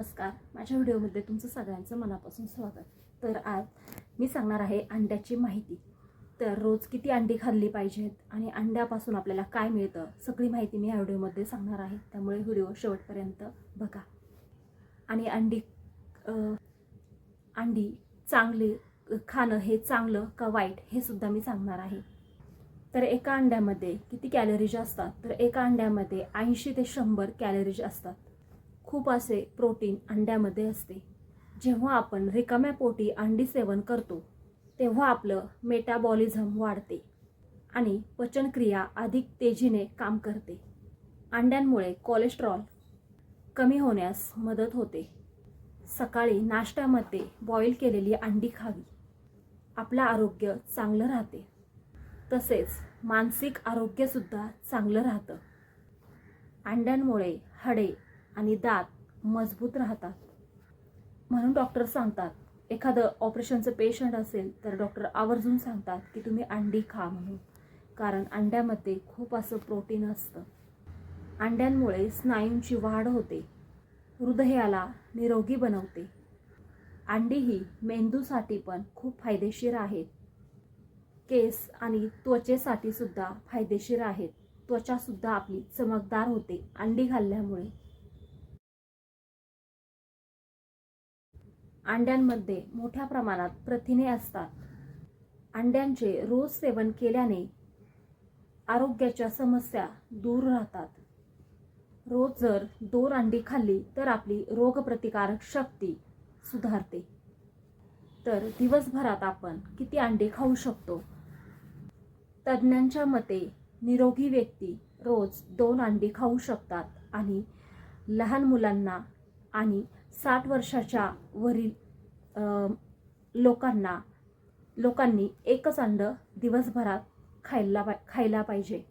नमस्कार. माझ्या व्हिडिओमध्ये तुमचं सगळ्यांचं मनापासून स्वागत. तर आज मी सांगणार आहे अंड्याची माहिती. तर रोज किती अंडी खाल्ली पाहिजेत आणि अंड्यापासून आपल्याला काय मिळतं सगळी माहिती मी या व्हिडिओमध्ये सांगणार आहे. त्यामुळे व्हिडिओ शेवटपर्यंत बघा. आणि अंडी अंडी चांगली खाणं हे चांगलं का वाईट हे सुद्धा मी सांगणार आहे. तर एका अंड्यामध्ये किती कॅलरीज असतात? तर एका अंड्यामध्ये ऐंशी ते शंभर कॅलरीज असतात. खूप असे प्रोटीन अंड्यामध्ये असते. जेव्हा आपण रिकाम्या पोटी अंडी सेवन करतो तेव्हा आपलं मेटाबॉलिझम वाढते आणि पचनक्रिया अधिक तेजीने काम करते. अंड्यांमुळे कोलेस्ट्रॉल कमी होण्यास मदत होते. सकाळी नाश्त्यामध्ये बॉईल केलेली अंडी खावी. आपलं आरोग्य चांगलं राहते. तसेच मानसिक आरोग्यसुद्धा चांगलं राहतं. अंड्यांमुळे हाडे आणि दात मजबूत राहतात. म्हणून डॉक्टर सांगतात एखादं ऑपरेशनचं पेशंट असेल तर डॉक्टर आवर्जून सांगतात की तुम्ही अंडी खा म्हणून. कारण अंड्यामध्ये खूप असं प्रोटीन असतं. अंड्यांमुळे स्नायूंची वाढ होते. हृदयाला निरोगी बनवते. अंडी ही मेंदूसाठी पण खूप फायदेशीर आहेत. केस आणि त्वचेसाठी सुद्धा फायदेशीर आहेत. त्वचासुद्धा आपली चमकदार होते अंडी घालल्यामुळे. अंड्यांमध्ये मोठ्या प्रमाणात प्रथिने असतात. अंड्यांचे रोज सेवन केल्याने आरोग्याच्या समस्या दूर राहतात. रोज जर दोन अंडी खाल्ली तर आपली रोगप्रतिकारक शक्ती सुधारते. तर दिवसभरात आपण किती अंडे खाऊ शकतो? तज्ज्ञांच्या मते निरोगी व्यक्ती रोज दोन अंडी खाऊ शकतात आणि लहान मुलांना आणि साठ वर्षाच्या वरील लोकांना लोकांनी एकच अंड दिवसभरात खायला पा खायला पाहिजे.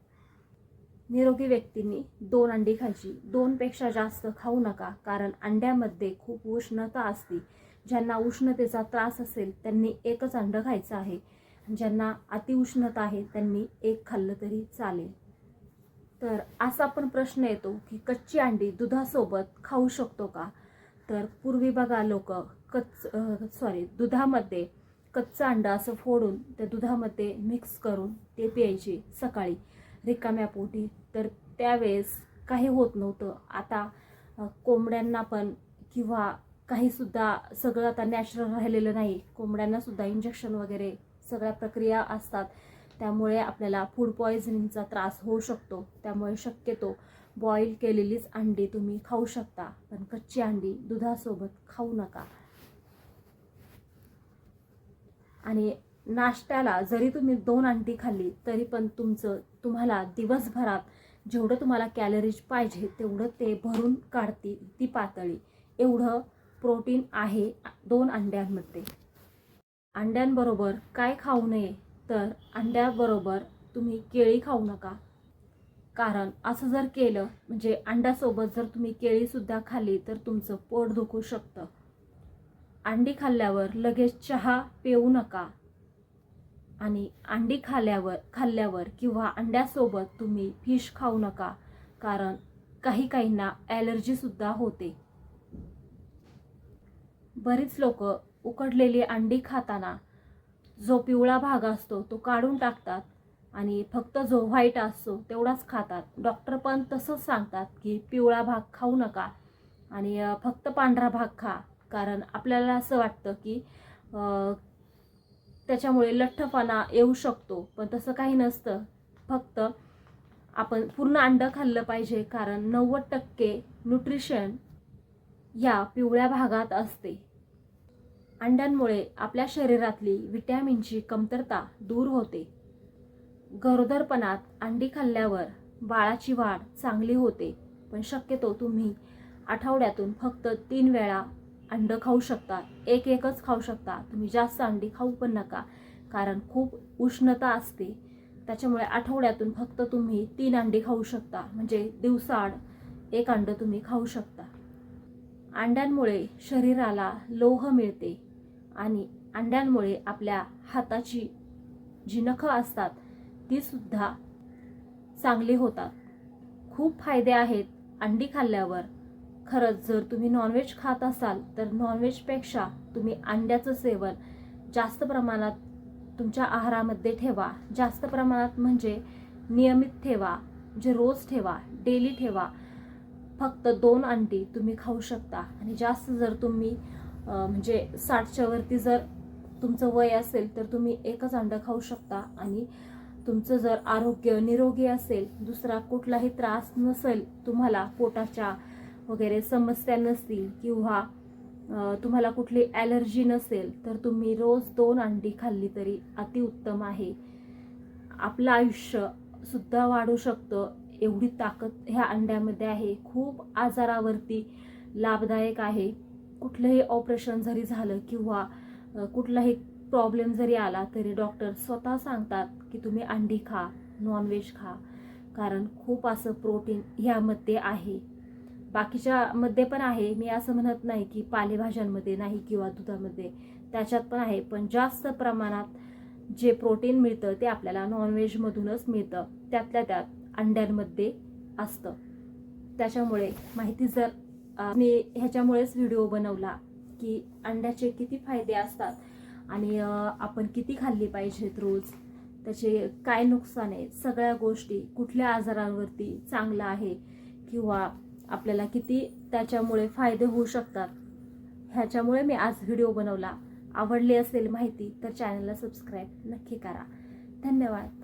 निरोगी व्यक्तींनी दोन अंडी खायची. दोनपेक्षा जास्त खाऊ नका कारण अंड्यामध्ये खूप उष्णता असते. ज्यांना उष्णतेचा त्रास असेल त्यांनी एकच अंड खायचं आहे. ज्यांना अतिउष्णता आहे त्यांनी एक खाल्लं तरी चालेल. तर असा पण प्रश्न येतो की कच्ची अंडी दुधासोबत खाऊ शकतो का? तर पूर्वी बघा लोक कच्च सॉरी दुधामध्ये कच्चं अंडं असं फोडून त्या दुधामध्ये मिक्स करून ते प्यायचे सकाळी. रिकाम्या पोटी. तर त्यावेळेस काही होत नव्हतं. आता कोंबड्यांना पण किंवा काहीसुद्धा सगळं आता नॅचरल राहिलेलं नाही. कोंबड्यांनासुद्धा इंजेक्शन वगैरे सगळ्या प्रक्रिया असतात. त्यामुळे आपल्याला फूड पॉयझनिंगचा त्रास होऊ शकतो. त्यामुळे शक्यतो बॉईल केलेलीच अंडी तुम्ही खाऊ शकता. पण कच्ची अंडी दुधासोबत खाऊ नका. आणि नाश्त्याला जरी तुम्ही दोन अंडी खाल्ली तरी पण तुमचं तुम्हाला दिवसभरात जेवढं तुम्हाला कॅलरीज पाहिजे तेवढं ते भरून काढतील ती पातळी. एवढं प्रोटीन आहे दोन अंड्यांमध्ये. अंड्यांबरोबर काय खाऊ नये? तर अंड्याबरोबर तुम्ही केळी खाऊ नका. कारण असं जर केलं म्हणजे अंड्यासोबत जर तुम्ही केळीसुद्धा खाल्ली तर तुमचं पोट दुखू शकतं. अंडी खाल्ल्यावर लगेच चहा पिऊ नका. आणि अंडी खाल्ल्यावर खाल्ल्यावर किंवा अंड्यासोबत तुम्ही फिश खाऊ नका कारण काही काहींना ॲलर्जीसुद्धा होते. बरीच लोक उकडलेली अंडी खाताना जो पिवळा भाग असतो तो काढून टाकतात आणि फक्त जो व्हाईट असतो तेवढाच खातात. डॉक्टर पण तसंच सांगतात की पिवळा भाग खाऊ नका आणि फक्त पांढरा भाग खा. कारण आपल्याला असं वाटतं की त्याच्यामुळे लठ्ठपणा येऊ शकतो. पण तसं काही नसतं. फक्त आपण पूर्ण अंडं खाल्लं पाहिजे कारण नव्वद टक्के न्यूट्रिशन या पिवळ्या भागात असते. अंड्यांमुळे आपल्या शरीरातली विटॅमिनची कमतरता दूर होते. गरोदरपणात अंडी खाल्ल्यावर बाळाची वाढ चांगली होते पण शक्यतो तुम्ही आठवड्यातून फक्त तीन वेळा अंडं खाऊ शकता एक एकच खाऊ शकता. तुम्ही जास्त अंडी खाऊ पण नका कारण खूप उष्णता असते. त्याच्यामुळे आठवड्यातून फक्त तुम्ही तीन अंडी खाऊ शकता म्हणजे दिवसाआड एक अंड तुम्ही खाऊ शकता. अंड्यांमुळे शरीराला लोह मिळते आणि अंड्यांमुळे आपल्या हाताची जी नखं असतात ती सुद्धा चांगली होतात. खूप फायदे आहेत अंडी खाल्ल्यावर. खरंच जर तुम्ही नॉनव्हेज खात असाल तर नॉनव्हेजपेक्षा तुम्ही अंड्याचं सेवन जास्त प्रमाणात तुमच्या आहारामध्ये ठेवा. जास्त प्रमाणात म्हणजे नियमित ठेवा जे रोज ठेवा डेली ठेवा. फक्त दोन अंडी तुम्ही खाऊ शकता. आणि जास्त जर तुम्ही म्हणजे साठच्या वरती जर तुमचं वय असेल तर तुम्ही एकच अंडं खाऊ शकता. आणि तुमचं जर आरोग्य निरोगी असेल दुसरा कुठलाही त्रास नसेल तुम्हाला पोटाच्या वगैरे समस्या नसतील किंवा तुम्हाला कुठली ॲलर्जी नसेल तर तुम्ही रोज दोन अंडी खाल्ली तरी अतिउत्तम आहे. आपलं आयुष्य सुद्धा वाढू शकतं. एवढी ताकद ह्या अंड्यामध्ये आहे. खूप आजारावरती लाभदायक आहे. कुठलंही ऑपरेशन जरी झालं किंवा कुठलाही प्रॉब्लेम जरी आला तरी डॉक्टर स्वतः सांगतात की तुम्ही अंडी खा नॉनव्हेज खा. कारण खूप असं प्रोटीन ह्यामध्ये आहे. बाकीच्या मध्ये पण आहे. मी असं म्हणत नाही की पालेभाज्यांमध्ये नाही किंवा दुधामध्ये. त्याच्यात पण आहे. पण जास्त प्रमाणात जे प्रोटीन मिळतं ते आपल्याला नॉनव्हेजमधूनच मिळतं. त्यातल्या त्यात अंड्यांमध्ये असतं. त्याच्यामुळे माहिती जर मी ह्याच्यामुळेच व्हिडिओ बनवला की अंड्याचे किती फायदे असतात आणि आपण किती खाल्ली पाहिजेत रोज त्याचे काय नुकसान आहे सगळ्या गोष्टी कुठल्या आजारांवरती चांगलं आहे किंवा आपल्याला किती त्याच्यामुळे फायदे होऊ शकतात ह्याच्यामुळे मी आज व्हिडिओ बनवला. आवडली असेल माहिती तर चॅनलला सबस्क्राईब नक्की करा. धन्यवाद.